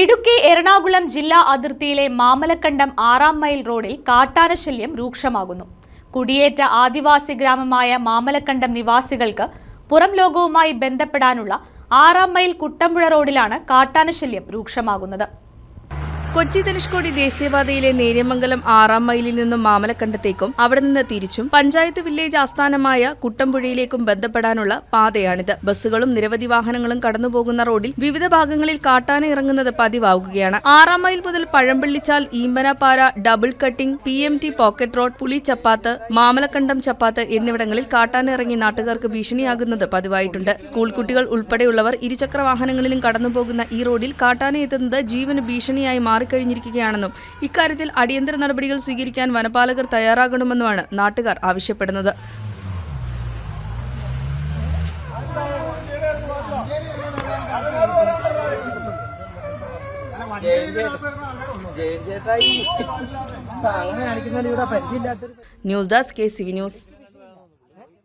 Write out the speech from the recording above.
ഇടുക്കി എറണാകുളം ജില്ലാ അതിർത്തിയിലെ മാമലക്കണ്ടം ആറാം മൈൽ റോഡിൽ കാട്ടാനശല്യം രൂക്ഷമാകുന്നു. കുടിയേറ്റ ആദിവാസി ഗ്രാമമായ മാമലക്കണ്ടം നിവാസികൾക്ക് പുറം ലോകവുമായി ബന്ധപ്പെടാനുള്ള ആറാം മൈൽ കുട്ടമ്പുഴ റോഡിലാണ് കാട്ടാനശല്യം രൂക്ഷമാകുന്നത്. കൊച്ചി ധനുഷ്കോടി ദേശീയപാതയിലെ നേര്യമംഗലം ആറാം മൈലിൽ നിന്നും മാമലക്കണ്ടത്തേക്കും അവിടെ നിന്ന് തിരിച്ചും പഞ്ചായത്ത് വില്ലേജ് ആസ്ഥാനമായ കുട്ടമ്പുഴയിലേക്കും ബന്ധപ്പെടാനുള്ള പാതയാണിത്. ബസ്സുകളും നിരവധി വാഹനങ്ങളും കടന്നുപോകുന്ന റോഡിൽ വിവിധ ഭാഗങ്ങളിൽ കാട്ടാന ഇറങ്ങുന്നത് പതിവാകുകയാണ്. ആറാം മൈൽ മുതൽ Pazhampallichal Eembanappara double cutting P M T pocket road പുളി ചപ്പാത്ത് മാമലക്കണ്ടം ചപ്പാത്ത് എന്നിവിടങ്ങളിൽ കാട്ടാന ഇറങ്ങി നാട്ടുകാർക്ക് ഭീഷണിയാകുന്നത് പതിവായിട്ടുണ്ട്. സ്കൂൾ കുട്ടികൾ ഉൾപ്പെടെയുള്ളവർ ഇരുചക്ര വാഹനങ്ങളിലും കടന്നുപോകുന്ന ഈ റോഡിൽ കാട്ടാന എത്തുന്നത് ജീവന് ഭീഷണിയായി മാറിക്കഴിഞ്ഞിരിക്കുകയാണെന്നും ഇക്കാര്യത്തിൽ അടിയന്തര നടപടികൾ സ്വീകരിക്കാൻ വനപാലകർ തയ്യാറാകണമെന്നുമാണ് നാട്ടുകാർ ആവശ്യപ്പെടുന്നത്. News desk K C V news.